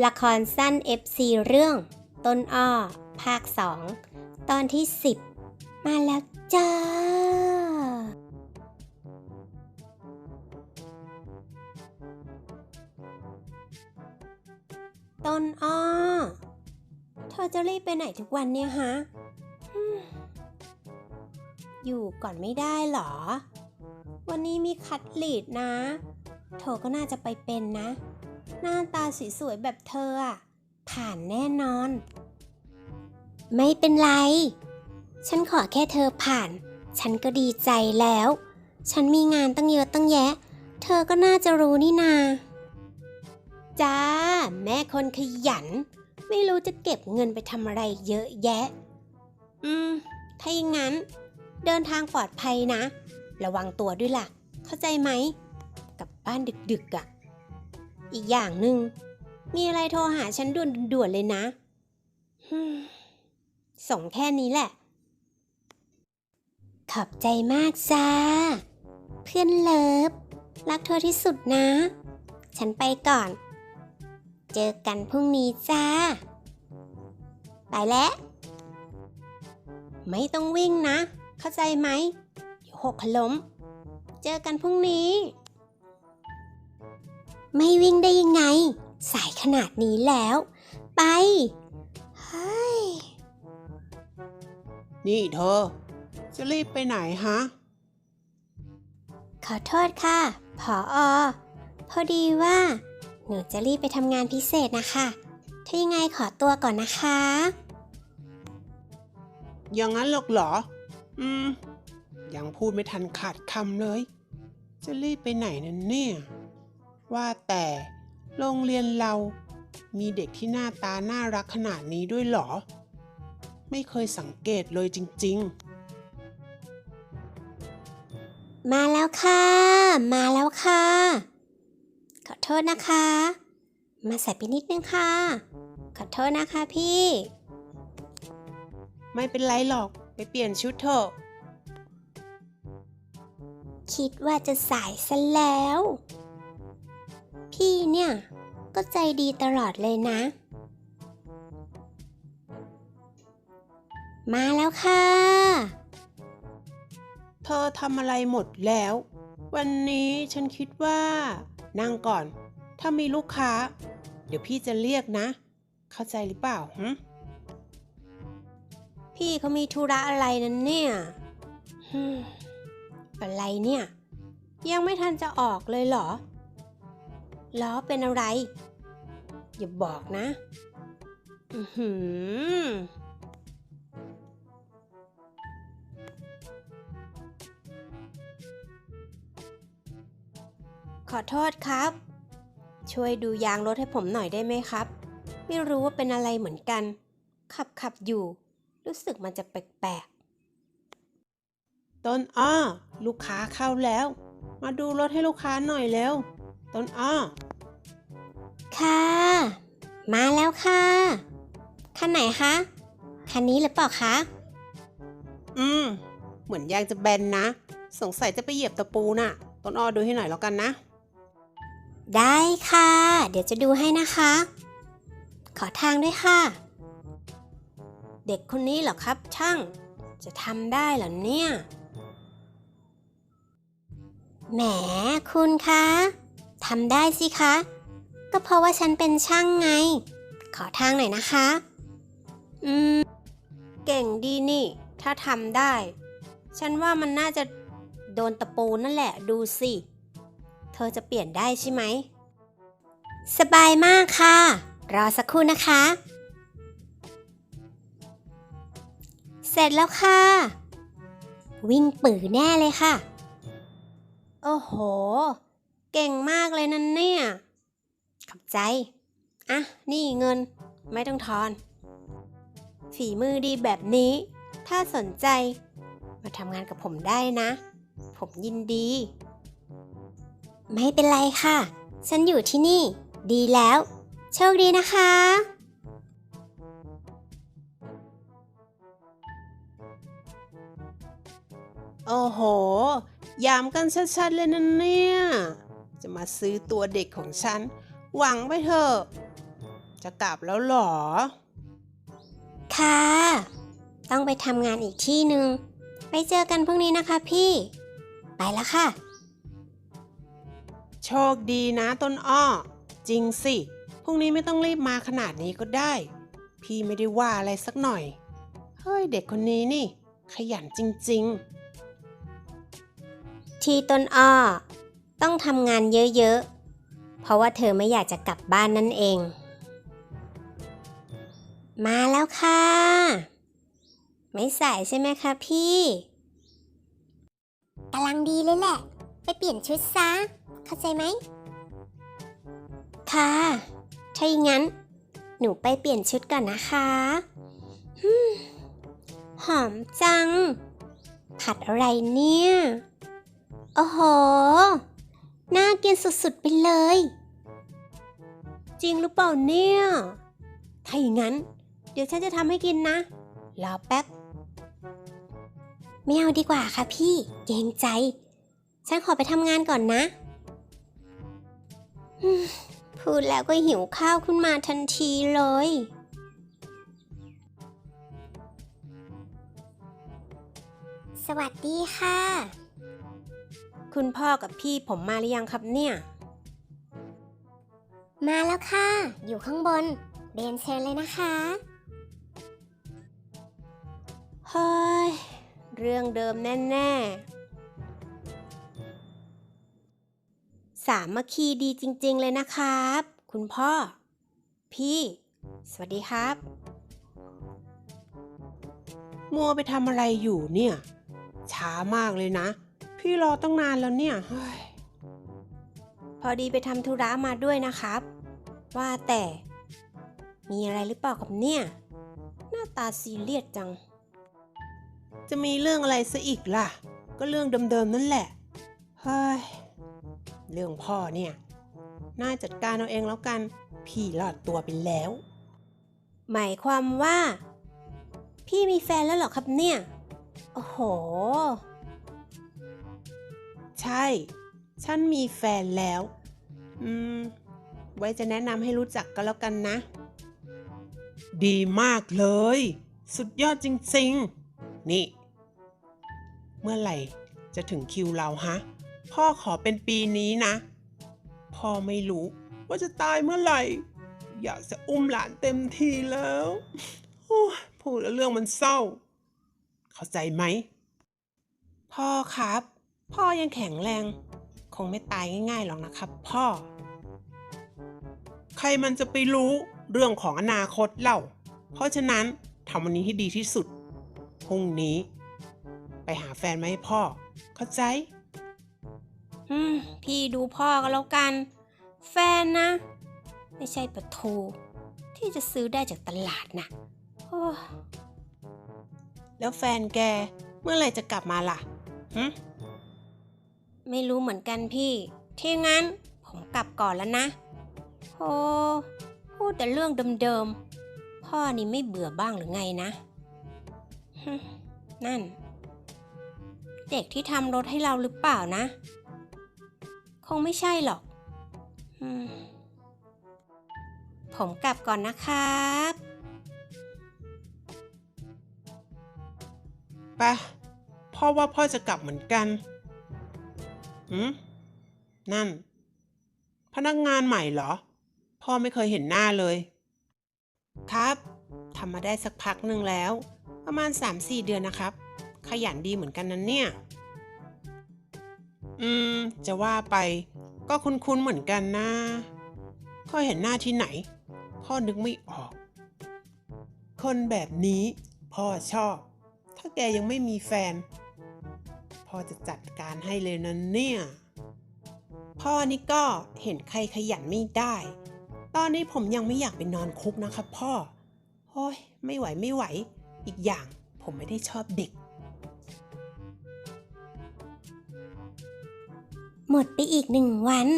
ละครสั้น FC เรื่อง ต้นอ้อ ภาค 2 ตอนที่ 10 มาแล้วจ้า ต้นอ้อ เธอจะรีบไปไหนทุกวันเนี่ยฮะ อยู่ก่อนไม่ได้หรอ วันนี้มีคัดลีดนะ เธอก็น่าจะไปเป็นนะ หน้าตาสวยๆแบบเธออะผ่านแน่นอน ไม่เป็นไร ฉันขอแค่เธอผ่าน ฉันก็ดีใจแล้ว ฉันมีงานตั้งเยอะตั้งแยะ เธอก็น่าจะรู้นี่นา จ้า แม่คนขยัน ไม่รู้จะเก็บเงินไปทำอะไรเยอะแยะ อืม ถ้าอย่างนั้น เดินทางปลอดภัยนะ ระวังตัวด้วยล่ะ เข้าใจไหม กลับบ้านดึกๆอะ่ะ อีกอย่างหนึ่งมีอะไรโทรหาฉันด่วนๆเลยนะส่งแค่นี้แหละ ขอบใจมากจ้า เพื่อนเลิฟ รักเธอที่สุดนะ ฉันไปก่อน เจอกันพรุ่งนี้จ้า ไปแล้ว ไม่ต้องวิ่งนะ เข้าใจไหมเดี๋ยวหกล้ม เจอกันพรุ่งนี้ ไม่วิ่งได้ยังไง สายขนาดนี้แล้ว ไป เฮ้ย นี่เธอ จะรีบไปไหนฮะ ขอโทษค่ะ ผออพอดีว่า หนูจะรีบไปทำงานพิเศษนะคะ ถ้ายังไงขอตัวก่อนนะคะ อย่างนั้นหรอกเหรอ อืม ยังพูดไม่ทันขาดคำเลย จะรีบไปไหนนั่นเนี่ย ว่าแต่โรงเรียนเรามีเด็กที่หน้าตาน่ารักขนาดนี้ด้วยเหรอ ไม่เคยสังเกตเลยจริงมาแล้วค่ะ มาแล้วค่ะ ขอโทษนะคะ มาใส่ไปนิดนึงค่ะ ขอโทษนะคะพี่ๆไม่เป็นไรหรอก ไปเปลี่ยนชุดเถอะ คิดว่าจะสายซะแล้ว พี่เนี่ย ก็ใจดีตลอดเลยนะ มาแล้วค่ะ เธอทำอะไรหมดแล้ว วันนี้ฉันคิดว่า นั่งก่อน ถ้ามีลูกค้า เดี๋ยวพี่จะเรียกนะ เข้าใจหรือเปล่าหึพี่เขามีธุระอะไรนั้นเนี่ยฮึ่มอะไรเนี่ย ยังไม่ทันจะออกเลยเหรอ ล้อเป็นอะไร อย่าบอกนะ อือหือขอโทษครับ ช่วยดูยางรถให้ผมหน่อยได้ไหมครับ ไม่รู้ว่าเป็นอะไรเหมือนกัน ขับขับอยู่ รู้สึกมันจะแปลกต้นอ้อ ลูกค้าเข้าแล้ว มาดูรถให้ลูกค้าหน่อยเร็ว ต้นอ้อๆค่ะ มาแล้วค่ะ คันไหนคะ คันนี้หรือเปล่าคะ อืม เหมือนยางจะแบนนะ สงสัยจะไปเหยียบตะปูน่ะ ต้นอ้อดูให้หน่อยแล้วกันนะ ได้ค่ะ เดี๋ยวจะดูให้นะคะ ขอทางด้วยค่ะ เด็กคนนี้เหรอครับ ช่าง จะทำได้เหรอเนี่ย แหมคุณคะ ทำได้สิคะ ก็เพราะว่าฉันเป็นช่างไง ขอทางหน่อยนะคะ อืม เก่งดีนี่ ถ้าทำได้ ฉันว่ามันน่าจะโดนตะปูนั่นแหละ ดูสิ เธอจะเปลี่ยนได้ใช่ไหม สบายมากค่ะ รอสักครู่นะคะ เสร็จแล้วค่ะ วิ่งปือแน่เลยค่ะ โอ้โห เก่งมากเลยนั่นเนี่ย ขอบใจ อะ นี่เงิน ไม่ต้องทอน ฝีมือดีแบบนี้ ถ้าสนใจ มาทำงานกับผมได้นะ ผมยินดี ไม่เป็นไรค่ะ ฉันอยู่ที่นี่ ดีแล้ว โชคดีนะคะโอ้โห ยามกันชัดๆเลยนะเนี่ย จะมาซื้อตัวเด็กของฉัน หวังไปเถอะ จะกลับแล้วเหรอ ค่ะ ต้องไปทำงานอีกที่หนึ่ง ไปเจอกันพรุ่งนี้นะคะพี่ ไปแล้วค่ะ โชคดีนะต้นอ้อ จริงสิ พรุ่งนี้ไม่ต้องรีบมาขนาดนี้ก็ได้ พี่ไม่ได้ว่าอะไรสักหน่อย เฮ้ยเด็กคนนี้นี่ ขยันจริงที่ต้นอ้อ ต้องทำงานเยอะๆ เพราะว่าเธอไม่อยากจะกลับบ้านนั่นเอง มาแล้วค่ะ ไม่สายใช่ไหมคะพี่กำลังดีเลยแหละ ไปเปลี่ยนชุดซะ เข้าใจไหม ค่ะ ถ้าอย่างนั้น หนูไปเปลี่ยนชุดก่อนนะคะฮึ่มหอมจัง ผัดอะไรเนี่ย โอ้โห น่ากินสุดๆไปเลย จริงหรือเปล่าเนี่ย ถ้าอย่างนั้น เดี๋ยวฉันจะทำให้กินนะรอแป๊บไม่เอาดีกว่าค่ะพี่เกรงใจ ฉันขอไปทำงานก่อนนะพูดแล้วก็หิวข้าวขึ้นมาทันทีเลย สวัสดีค่ะ คุณพ่อกับพี่ผมมาหรือยังครับเนี่ย มาแล้วค่ะ อยู่ข้างบนเรียนเชิญเลยนะคะเฮ้ยเรื่องเดิมแน่ๆ สามัคคีดีจริงๆเลยนะครับ คุณพ่อ พี่ สวัสดีครับๆมัวไปทำอะไรอยู่เนี่ย ช้ามากเลยนะ พี่รอตั้งนานแล้วเนี่ยเฮ้ยพอดีไปทำธุระมาด้วยนะครับ ว่าแต่ มีอะไรหรือเปล่าครับเนี่ย หน้าตาซีเรียสจัง จะมีเรื่องอะไรซะอีกล่ะ ก็เรื่องเดิมๆนั่นแหละ เฮ้ย เรื่องพ่อเนี่ย น่าจัดการเอาเองแล้วกัน พี่รอดตัวไปแล้ว หมายความว่า พี่มีแฟนแล้วเหรอครับเนี่ย โอ้โห ใช่ ฉันมีแฟนแล้ว อืม ไว้จะแนะนำให้รู้จักกันแล้วกันนะ ดีมากเลย สุดยอดจริงๆ นี่ เมื่อไหร่จะถึงคิวเราฮะ พ่อขอเป็นปีนี้นะ พ่อไม่รู้ว่าจะตายเมื่อไหร่ อยากจะอุ้มหลานเต็มทีแล้วพูดแล้วเรื่องมันเศร้า เข้าใจไหม พ่อครับ พ่อยังแข็งแรง คงไม่ตายง่ายๆหรอกนะครับ พ่อ ใครมันจะไปรู้เรื่องของอนาคตเล่า เพราะฉะนั้นทำวันนี้ให้ดีที่สุด พรุ่งนี้ ไปหาแฟนมาให้พ่อ เข้าใจ อืม พี่ดูพ่อก็แล้วกัน แฟนนะ ไม่ใช่ปลาทูที่จะซื้อได้จากตลาดนะโอ้แล้วแฟนแกเมื่อไหร่จะกลับมาล่ะหึ ไม่รู้เหมือนกันพี่ที่งั้น ผมกลับก่อนแล้วนะโอ้พูดแต่เรื่องเดิมๆ พ่อนี่ไม่เบื่อบ้างหรือไงนะ นั่น เด็กที่ทำรถให้เราหรือเปล่านะ คงไม่ใช่หรอก ผมกลับก่อนนะครับไปะพ่อว่าพ่อจะกลับเหมือนกัน หืมนั่น พนักงานใหม่เหรอ พ่อไม่เคยเห็นหน้าเลย ครับทำมาได้สักพักหนึ่งแล้ว ประมาณ 3-4 เดือนนะครับ ขยันดีเหมือนกันนั้นเนี่ย อืม จะว่าไป ก็คุ้นๆเหมือนกันนะเคยเห็นหน้าที่ไหน พ่อนึกไม่ออก คนแบบนี้ พ่อชอบ ถ้าแกยังไม่มีแฟน พ่อจะจัดการให้เลยนะเนี่ย พ่อนี่ก็เห็นใครขยันไม่ได้ ตอนนี้ผมยังไม่อยากไปนอนคุกนะครับพ่อ โอ้ยไม่ไหวไม่ไหว อีกอย่างผมไม่ได้ชอบเด็ก หมดไปอีกหนึ่งวัน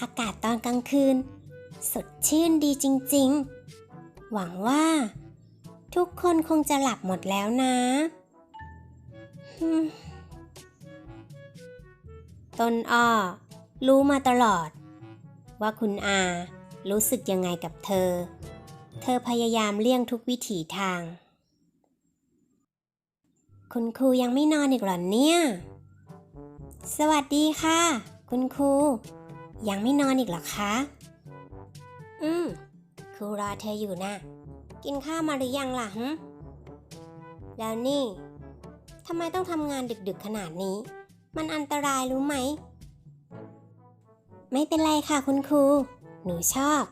อากาศตอนกลางคืน สดชื่นดีจริง ๆ หวังว่า ทุกคนคงจะหลับหมดแล้วนะ ต้นอ้อ รู้มาตลอด ว่าคุณอารู้สึกยังไงกับเธอ เธอพยายามเลี่ยงทุกวิถีทาง คุณครูยังไม่นอนอีกหรอเนี่ย สวัสดีค่ะ คุณครู ยังไม่นอนอีกหรอคะ อืมครูรอเธออยู่นะ กินข้าวมาหรือยังล่ะฮะแล้วนี่ ทำไมต้องทำงานดึกๆขนาดนี้ มันอันตรายรู้ไหม ไม่เป็นไรค่ะคุณครู หนูชอบ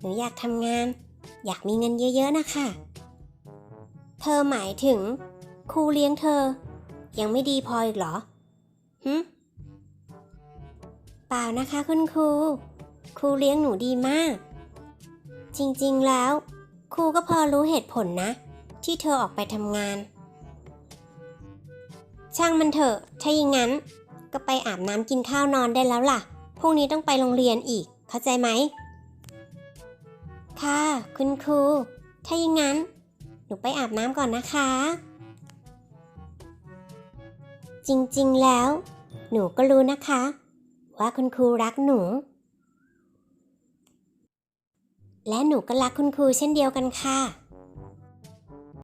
หนูอยากทำงาน อยากมีเงินเยอะๆนะคะ เธอหมายถึง ครูเลี้ยงเธอ ยังไม่ดีพออีกเหรอหึเปล่านะคะคุณครู ครูเลี้ยงหนูดีมาก จริงๆแล้ว ครูก็พอรู้เหตุผลนะ ที่เธอออกไปทำงาน ช่างมันเถอะถ้าอย่างนั้น ก็ไปอาบน้ำกินข้าวนอนได้แล้วล่ะ พรุ่งนี้ต้องไปโรงเรียนอีก เข้าใจไหม ค่ะ คุณครู ถ้าอย่างนั้น หนูไปอาบน้ำก่อนนะคะ จริงๆแล้ว หนูก็รู้นะคะ ว่าคุณครูรักหนู และหนูก็รักคุณครูเช่นเดียวกันค่ะ